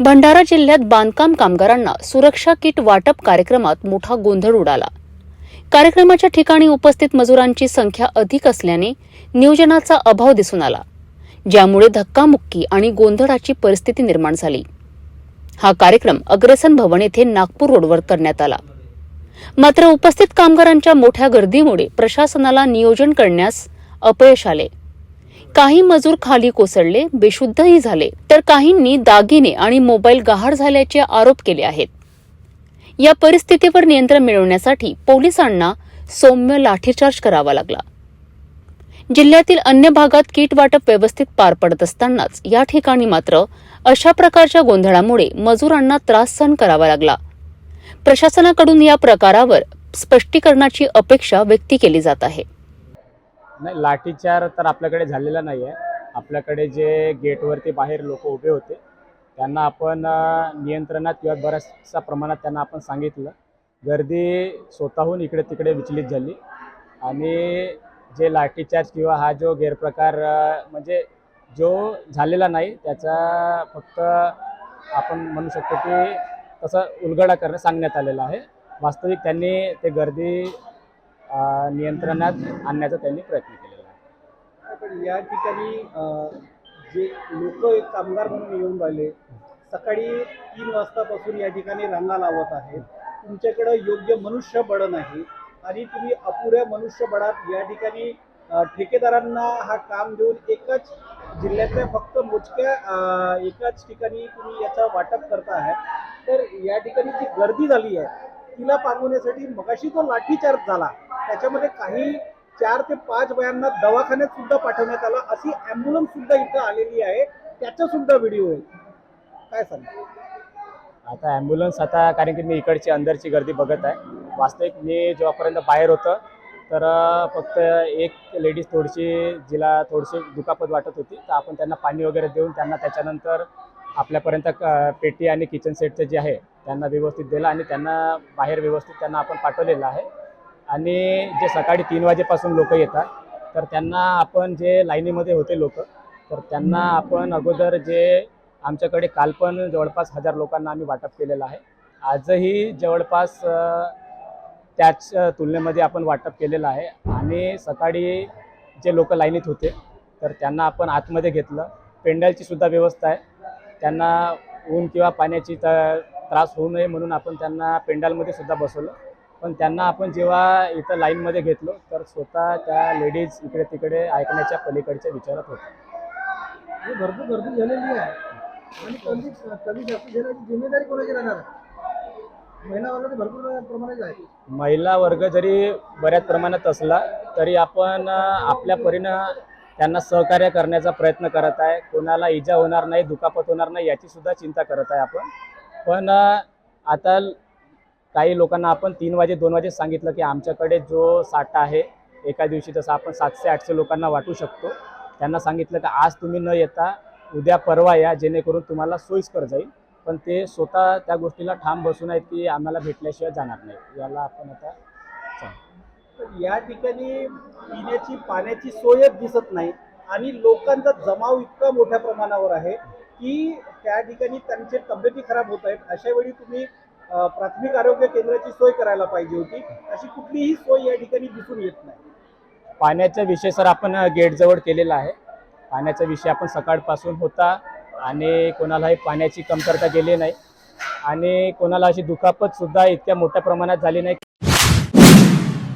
भंडारा जिल्ह्यात बांधकाम कामगारांना सुरक्षा किट वाटप कार्यक्रमात मोठा गोंधळ उडाला. कार्यक्रमाच्या ठिकाणी उपस्थित मजुरांची संख्या अधिक असल्याने नियोजनाचा अभाव दिसून आला. ज्यामुळे धक्कामुक्की आणि गोंधळाची परिस्थिती निर्माण झाली. हा कार्यक्रम अग्रसन भवन येथे नागपूर रोडवर करण्यात आला. मात्र उपस्थित कामगारांच्या मोठ्या गर्दीमुळे प्रशासनाला नियोजन करण्यास अपयश आले. काही मजूर खाली कोसळले बेशुद्धही झाले. तर काहींनी दागिने आणि मोबाईल गहाळ झाल्याचे आरोप केले आहेत. या परिस्थितीवर नियंत्रण मिळवण्यासाठी पोलिसांना सौम्य लाठीचार्ज करावा लागला. जिल्ह्यातील अन्य भागात किट वाटप व्यवस्थित पार पडत असतानाच या ठिकाणी मात्र अशा प्रकारच्या गोंधळामुळे मजुरांना त्रास सहन करावा लागला. प्रशासनाकडून या प्रकारावर स्पष्टीकरणाची अपेक्षा व्यक्त केली जात आहे. नाही लाठीचार तर आपल्याकडे झालेला नाही आहे आपल्याकडे जे गेटवरती बाहेर लोक उभे होते त्यांना आपण नियंत्रणात किंवा बऱ्याचशा प्रमाणात त्यांना आपण सांगितलं. गर्दी स्वतःहून इकडे तिकडे विचलित झाली. आणि जे लाठीचार्ज किंवा हा जो गैरप्रकार म्हणजे जो झालेला नाही त्याचा फक्त आपण म्हणू शकतो की तसं उलगडा करणं सांगण्यात आलेला आहे. वास्तविक त्यांनी ते गर्दी नियंत्रणात आणण्याचा त्यांनी प्रयत्न केलेला आहे. पण या ठिकाणी जे लोक कामगार म्हणून येऊन राहिले सकाळी तीन वाजतापासून या ठिकाणी रांगा लावत आहेत. तुमच्याकडं योग्य मनुष्यबळ नाही आणि तुम्ही अपुऱ्या मनुष्यबळात या ठिकाणी ठेकेदारांना हा काम देऊन एकच जिल्ह्यातल्या फक्त मोजक्या एकाच ठिकाणी तुम्ही याचा वाटप करता आहात तर या ठिकाणी जी गर्दी झाली आहे तिला पांगवण्यासाठी मगाशी जो लाठीचार्ज झाला. त्याच्यामध्ये काही चार ते पाच बायांना दवाखान्यात सुद्धा पाठवण्यात आला. अशी अँब्युलन्स सुद्धा इथं आलेली आहे. त्याचा सुद्धा व्हिडिओ आहे. काय सांगा आता ॲम्ब्युलन्स आता कारण की मी इकडची अंदरची गर्दी बघत आहे. वास्तविक मी जेव्हापर्यंत बाहेर होतं तर फक्त एक लेडीज थोडीशी जिला थोडीशी दुखापत वाटत होती. तर आपण त्यांना पाणी वगैरे देऊन त्यांना त्याच्यानंतर आपल्यापर्यंत क- पेटी आणि किचन सेटचं जे आहे त्यांना व्यवस्थित दिलं आणि त्यांना बाहेर व्यवस्थित त्यांना आपण पाठवलेलं आहे. आणि जे सकाळी तीन वाजेपासून लोक येतात तर त्यांना आपण जे लाईनीमध्ये होते लोक तर त्यांना आपण अगोदर जे आमच्याकडे काल पण जवळपास हजार लोकांना आम्ही वाटप केलेलं आहे. आजही जवळपास त्याच तुलनेमध्ये आपण वाटप केलेलं आहे. आणि सकाळी जे लोक लाईनीत होते तर त्यांना आपण आतमध्ये घेतलं. पेंडलची सुद्धा व्यवस्था आहे. त्यांना ऊन किंवा पाण्याची त त्रास होऊ नये म्हणून आपण त्यांना पेंडलमध्ये सुद्धा बसवलं. पण त्यांना आपण जेव्हा इथं लाईनमध्ये घेतलो तर स्वतः त्या लेडीज इकडे तिकडे ऐकण्याच्या पलीकडच्या विचारात होत्या. भरपूर झालेली आहे. आणि कमी कमी जास्त जिम्मेदारी कोणाची राहणार? महिला वर्गात भरपूर प्रमाणात आहे. महिला वर्ग जरी बऱ्याच प्रमाणात असला तरी आपण आपल्या परीनं त्यांना सहकार्य करण्याचा प्रयत्न करत आहे. कोणाला इजा होणार नाही दुखापत होणार नाही याची सुद्धा चिंता करत आहे आपण. पण आता काही लोकांना आपण तीन वाजे दोन वाजे सांगितलं की आमच्याकडे जो साठा आहे एका दिवशी तसं आपण सातशे आठशे लोकांना वाटू शकतो. त्यांना सांगितलं की आज तुम्ही न येता उद्या परवा या जेणेकरून तुम्हाला सोयीस्कर जाईल. पण ते स्वतः त्या गोष्टीला ठाम बसून आहेत की आम्हाला भेटल्याशिवाय जाणार नाही. याला आपण आता तर या ठिकाणी पिण्याची पाण्याची सोयच दिसत नाही आणि लोकांचा जमाव इतका मोठ्या प्रमाणावर आहे. की त्या ठिकाणी त्यांचे तब्येती खराब होत आहेत. अशा वेळी तुम्ही प्राथमिक आरोग्य केंद्राची सोय करायला पाहिजे होती. अशी कुठलीही सोय या ठिकाणी दिसून येत नाही. पाण्याचा विषय सर आपण गेटजवळ केलेला आहे. पाण्याचा विषय आपण सकाळपासून होता आणि कोणालाही पाण्याची कमतरता गेली नाही. आणि कोणाला अशी दुखापत सुद्धा इतक्या मोठ्या प्रमाणात झाली नाही.